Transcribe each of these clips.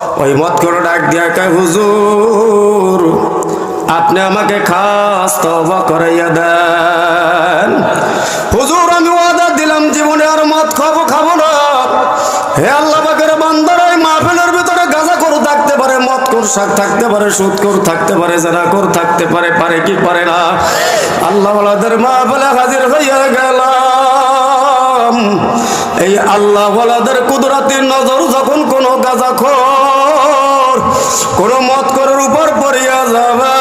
ওই মত করে ডাক দিয়া কয়, হুজুর, আপনি আমাকে খাস তবা করাইয়া দেন। হুজুর, আমি ওয়াদা দিলাম, জীবনে আর মদ খাব খাব না। হে আল্লাহ পাকের বান্দার ওই মাহফিলের ভিতরে গাঁজা করু থাকতে পারে, মদ কর শাক থাকতে পারে, সুদ কর থাকতে পারে, জানা কর থাকতে পারে পারে কি পারে না? আল্লাহ ওয়ালাদের মাহফিলে হাজির হইয়া গেলাম। এই আল্লাহ ওয়ালাদের কুদরাতির নজর যখন কোনো গাঁজা খোর কোনো মত করার উপর পড়িয়া যাবে।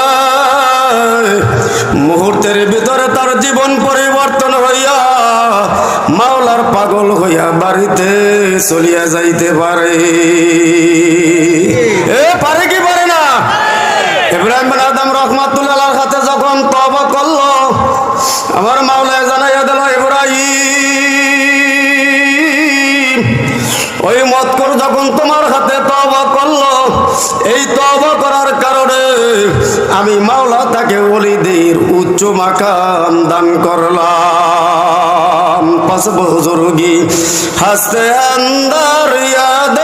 মুহূর্তের ভিতরে তার জীবন পরিবর্তন হইয়া মাওলার পাগল হইয়া বাড়িতে চলিয়া যাইতে পারে। আমি মাওলা তাকে অলিদের উচ্চ মাকাম দান করলাম। পাঁচ বুজুর্গি হাসতে আন্দার ইয়াদ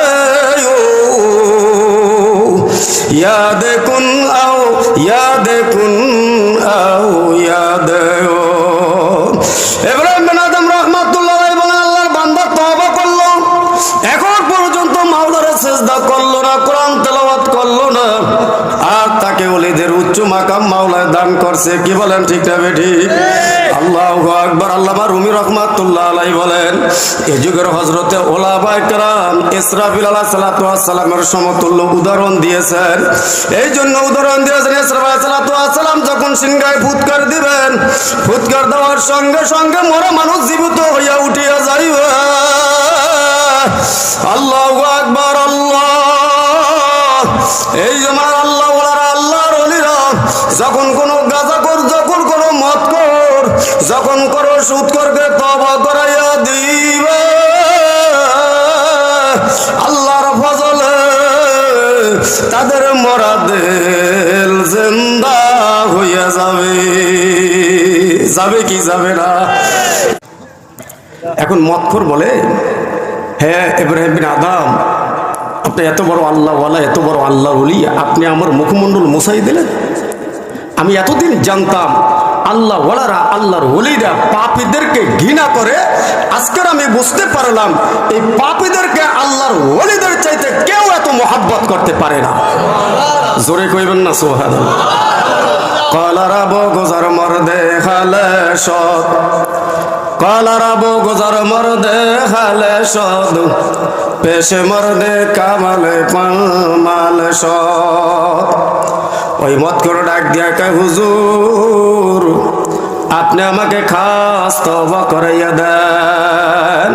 ইয়াদে কুন আও, ইয়াদ কুন উচ্চ মাকাম মাওলায় দান করছে। কি বলেন ঠিক না বেঠি? আল্লাহ আকবার আল্লাহ রুমি রহমাতুল্লাহ আলাই বলেন এই যুগের হজরতে ওলাবা একরাম ইসরাফিল আলাহ সালাতু সালামের সমতুল্য উদাহরণ দিয়েছেন। এই জন্য উদাহরণ দিয়েছেন ইসরাফিল সালাতু সালাম যখন সিংহায় ফুৎকার দিবেন ফুৎকার দেওয়ার সঙ্গে সঙ্গে মরা মানুষ জীবিত হইয়া উঠিয়া যাইবে তাদের মরা দেল জিন্দা হইয়া যাবে। যাবে কি যাবে না? এখন মতফর বলে হ্যাঁ ইব্রাহিম বিন আদাম, আপনি এত বড় আল্লাহ আল্লাহওয়ালা, এত বড় আল্লাহ বলি আপনি আমার মুখমণ্ডল মশাই দিলেন? আমি এতদিন জানতাম আল্লাহ ওয়ালারা, আল্লাহর ওলিরা পাপীদেরকে ঘৃণা করে। আজকের আমি বুঝতে পারলাম, এই পাপীদেরকে আল্লাহর ওলিদের চাইতে কেউ এত মহাব্বত করতে পারে না। জোরে কইবেন না সোহাদ কলারা বগজার মর্দে খালে সৎ কলারা বগজার মর্দে খালে সদ। পেশে কামালে সৎ ওই মত করে ডাক দিয়া কে হুজুর? আপনি আমাকে খাস তবা করাইয়া দেন।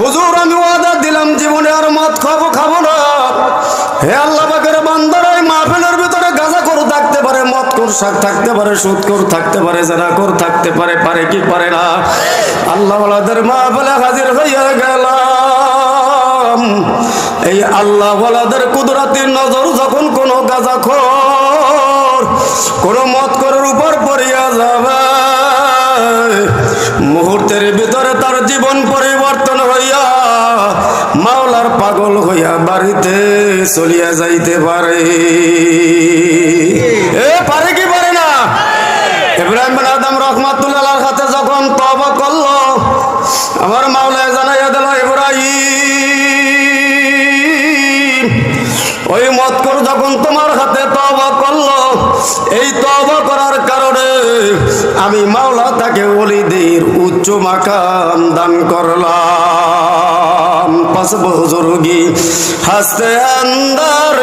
হুজুর, আমি ওয়াদা দিলাম, জীবনে আর মদ খাব খাব না। হে আল্লাহ পাকের বান্দার ওই মাহফিলের ভিতরে গাঁজা করু থাকতে পারে, মদ কর শাক থাকতে পারে, সুদ কর থাকতে পারে, জানা কর থাকতে পারে পারে কি পারে না? আল্লাহ মাহফিলে হাজির হইয়া গেলাম। এই আল্লাহ ওয়ালাদের জীবন পরিবর্তন হইয়া মাওলার পাগল হইয়া বাড়িতে চলিয়া যাইতে পারে। এ পারে কি পারে না? আমি মাওলা তাকে অলিদের উচ্চ মাকাম দান করলাম। পাঁচ বুজুর্গি হাসতে আন্দার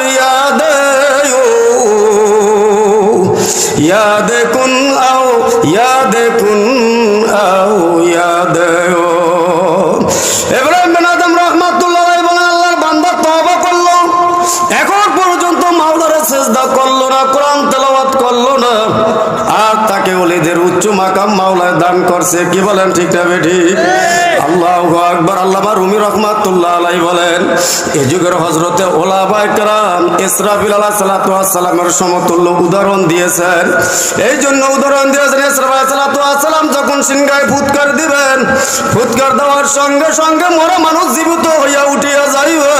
দেখুন আও ইয়া দেখুন আও, ইয়াদে ও। এবারে বেনাদম রহমাতুল্লাহ বলেন, আল্লাহর বান্দা তওবা করল। এখন পর্যন্ত মাওলার সেজদা মাকাম মাওলায় দান করছে। কি বলেন ঠিক না বেঠি? আল্লাহু আকবার আল্লামা রুমি রহমাতুল্লাহ আলাই বলেন এই যুগের হজরতে ওলাবা একরাম ইসরাফিল আলাহ সালাতু সালামের সমতুল্য উদাহরণ দিয়েছেন। এই জন্য উদাহরণ দিয়েছেন ইসরাফিল সালাতু সালাম যখন সিংহায় ফুৎকার দিবেন, ফুৎকার দেওয়ার সঙ্গে সঙ্গে মরা মানুষ জীবিত হইয়া উঠিয়া যাইবে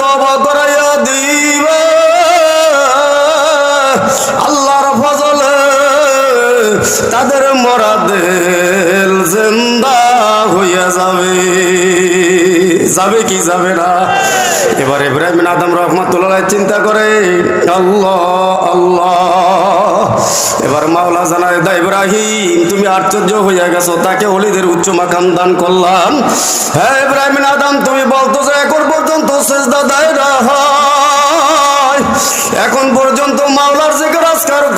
তবা করাইয়া আল্লাহর ফজলে তাদের জিন্দা হইয়া যাবে। যাবে কি যাবে না? এবার ইব্রাহিম আদম রহমতুল্লাহ চিন্তা করে, আল্লাহ আল্লাহ। এবার মাওলা জানায়, দা ইব্রাহিম, তুমি আশ্চর্য হইয়া গেছো, তাকে অলিদের উচ্চ মাকাম দান করলাম। হ্যাঁ ইব্রাহিম আদম, তুমি হয়। এখন পর্যন্ত মাওলার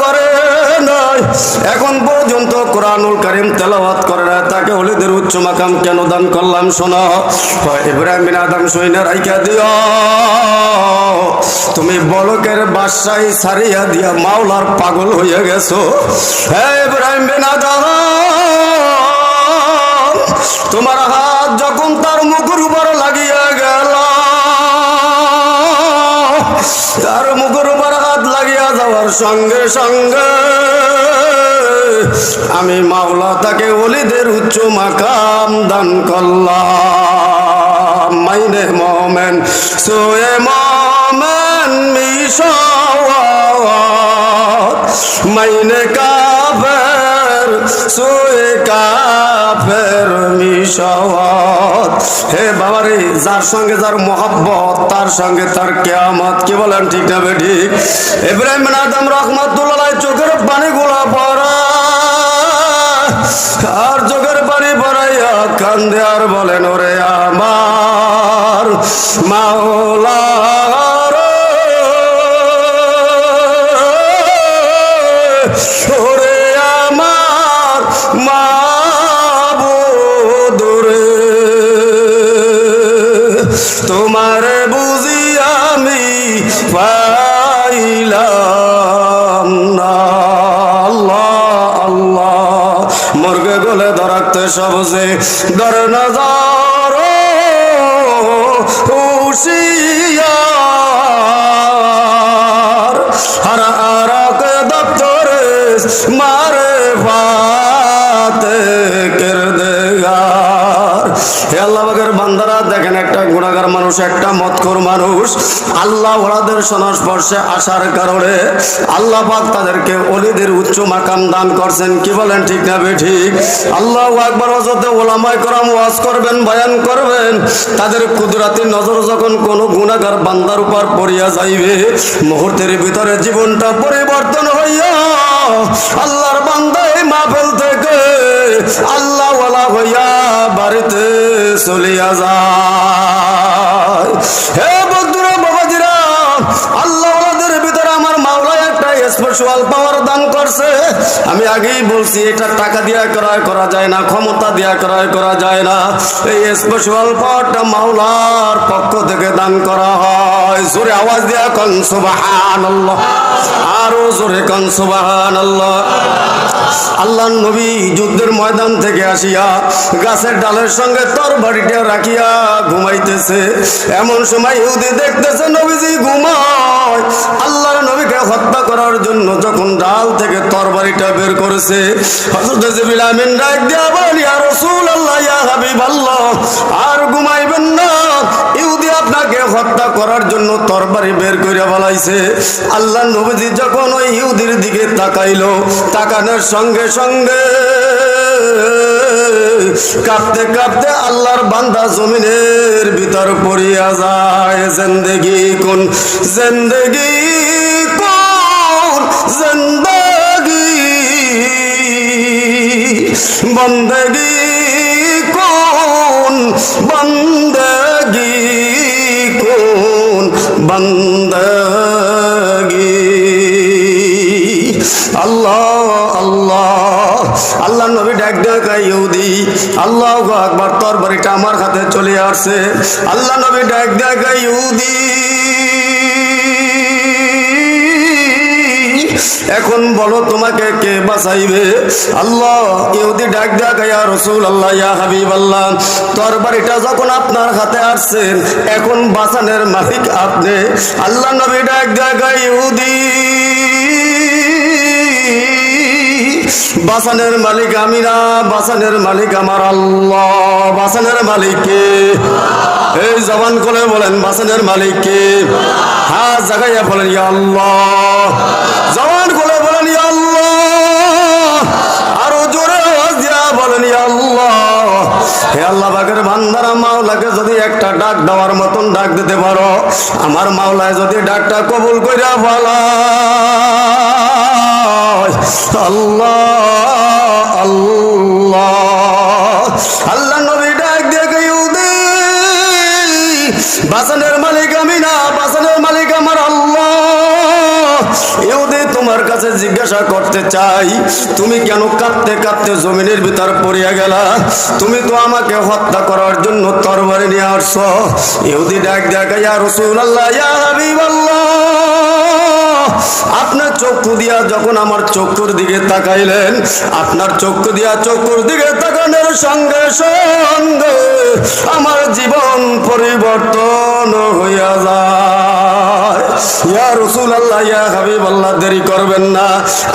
করে নাই। এখন পর্যন্ত কোরআনুল কারিম করে না তাকে অলিদের উচ্চ মাকাম কেন দান করলাম শোনো? হয় বিন আদম রাইকা দিও। তুমি বলকের বাসায় সারিয়া দিয়া মাওলার পাগল হইয়া গেছো। হ্যাঁ বিন আদম, তোমার হাত যখন তার মুখের উপর যাওয়ার সঙ্গে সঙ্গে। আমি মাওলা তাকে অলিদের উচ্চ মাকাম দান করলাম। মাইনে মোমেন, সোয়ে মোমেন মিশ মাইনে কাফের হে বাবারে, যার সঙ্গে যার মহাব্বত, তার সঙ্গে তার কেয়ামত, কি বলেন ঠিক না ঠিক? ইব্রাহিম বিন আদম রহমাতুল্লাহ তোমার বুঝি আমি পাইলাম না। আল্লাহ আল্লাহ। মুরগে গলে ধরাতে সবজে ধর নজর মারে ফাতে কিরদেগার হে আল্লাহ বাগের বান্দারা, দেখেন একটা গুণাগার মানুষ, একটা মতখোর মানুষ। আল্লাহ ওরাদের সংস্পর্শে আসার কারণে আল্লাহ পাক তাদেরকে অলিদের উচ্চ মাকাম দান করছেন। কি বলেন, ঠিক না ঠিক? আল্লাহ একবার অজতে ওলামায় করাম ওয়াজ করবেন, বয়ান করবেন। তাদের কুদরাতি নজর যখন কোনো গুণাগার বান্দার উপর পড়িয়া যাইবে, মুহূর্তের ভিতরে জীবনটা পরিবর্তন হইয়া আল্লাহর বান্দা এই মাহফিল থেকে আল্লাহ ওয়ালা হইয়া বাড়িতে চলিয়া যায় হে বাবাজিরা আল্লাহ ভিতরে আমার মাওলা একটা পাওয়ার দান করছে। আমি আগেই বলছি, এটা টাকা দিয়া ক্রয় করা যায় না, ক্ষমতা দিয়া ক্রয় করা যায় না। এই স্পেশাল পাওয়ারটা মাওলার পক্ষ থেকে দান করা হয়। জোরে আওয়াজ দিয়া কন সুবাহান আরও জোরে কন সুবাহান আল্লাহ নবী যুদ্ধের ময়দান থেকে আসিয়া গাছের ডালের সঙ্গে তর বাড়িটা রাখিয়া ঘুমাইতেছে। এমন সময় ইহুদি দেখতেছে, নবীজি, ঘুমায়। আল্লাহর নবীকে হত্যা করার জন্য যখন ডাল থেকে তরবারিটা বের করেছে, হযরত জিবরিল আমিন ডাক দিয়া বলেন ইয়া রাসূলুল্লাহ, ইয়া হাবিবাল্লাহ। আর করার জন্য তরবারি বের করে বলাইছে আল্লাহ নবীজি যখন ওই ইহুদির দিকে তাকাইলো, তাকানোর সঙ্গে সঙ্গে কাঁপতে কাঁপতে আল্লাহর বান্দা জমিনের ভিতর পড়িয়া যায়। জিন্দেগি কোন? জিন্দেগি কোন? জিন্দেগি বন্দেগি কোন? বন্দেগি বন্দেগি। আল্লাহ আল্লাহ আল্লাহ নবী ডাক ডাকা ইহুদি। আল্লাহ আকবার, তরবারিটা আমার হাতে চলে আসছে। আল্লাহ নবী ডাক ডাকা ইহুদি। এখন বলো তোমাকে কে বাঁচাইবে? আল্লাহ ইহুদি ডাক ডাক ইয়া রসুল আল্লাহ ইয়া হাবিব আল্লাহ তরবারিটা যখন আপনার হাতে আসছেন, এখন বাঁচানের মালিক আপনি। আল্লাহ নবী ডাক ডাক ইহুদি বাসানের মালিক আমি না বাসানের মালিক আমার আল্লাহ। বাসানের মালিক কে? এই জবান করে বলেন বাসনের মালিক কে? হাত জাগাইয়া বলেন আল্লাহ। হে আল্লাহ বাগের বান্দারা, মাওলাকে যদি একটা ডাক দেওয়ার মতন ডাক দিতে পারো, আমার মাওলায় যদি ডাকটা কবুল বলা আল্লাহ আল্লাহ। চাই। তুমি কেন কাঁদতে কাঁদতে জমিনের ভিতর পড়িয়া গেলা? তুমি তো আমাকে হত্যা করার জন্য তরবারি নিয়ে আসছো। ইহুদি ডাক দেখা ইয়া রসুল্লাহ ইয়া হাবিবাল্লাহ আপনার চক্ষু দিয়া যখন আমার চক্ষুর দিকে তাকাইলেন, আপনার চক্ষু দিয়া চক্ষুর দিকে তাকানোর সঙ্গে সঙ্গে আমার জীবন পরিবর্তন হইয়া যায়। ইয়া রসুল আল্লাহ ইয়া হাবিব আল্লাহ দেরি করবেন না।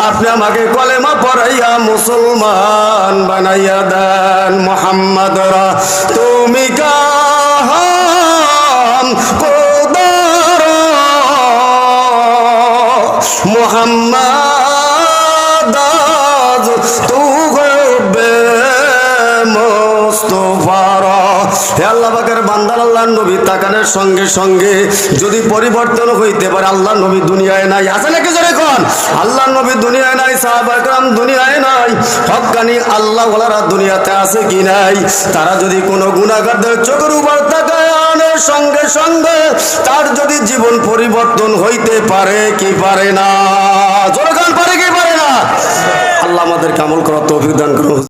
আপনি আমাকে কলেমা পড়াইয়া মুসলমান বানাইয়া দেন, মোহাম্মদ তুমি নবী তাকানের সঙ্গে সঙ্গে যদি পরিবর্তন হইতে পারে আল্লাহ নবী দুনিয়ায় নাই। আছে নাকি জোরে কোন? আল্লাহ নবী দুনিয়ায় নাই সাহাবাকরাম দুনিয়ায় নাই। হক্কানি আল্লাহ ওলারা দুনিয়াতে আছে কি নাই? তারা যদি কোনো গুণাগারদের চোখের উপর তাকায় সঙ্গে সঙ্গে তার যদি জীবন পরিবর্তন হইতে পারে কি পারে না? জোরে কোন, পারে কি পারে না? আল্লাহ আমাদের কামল করার তৌফিক দান করুন।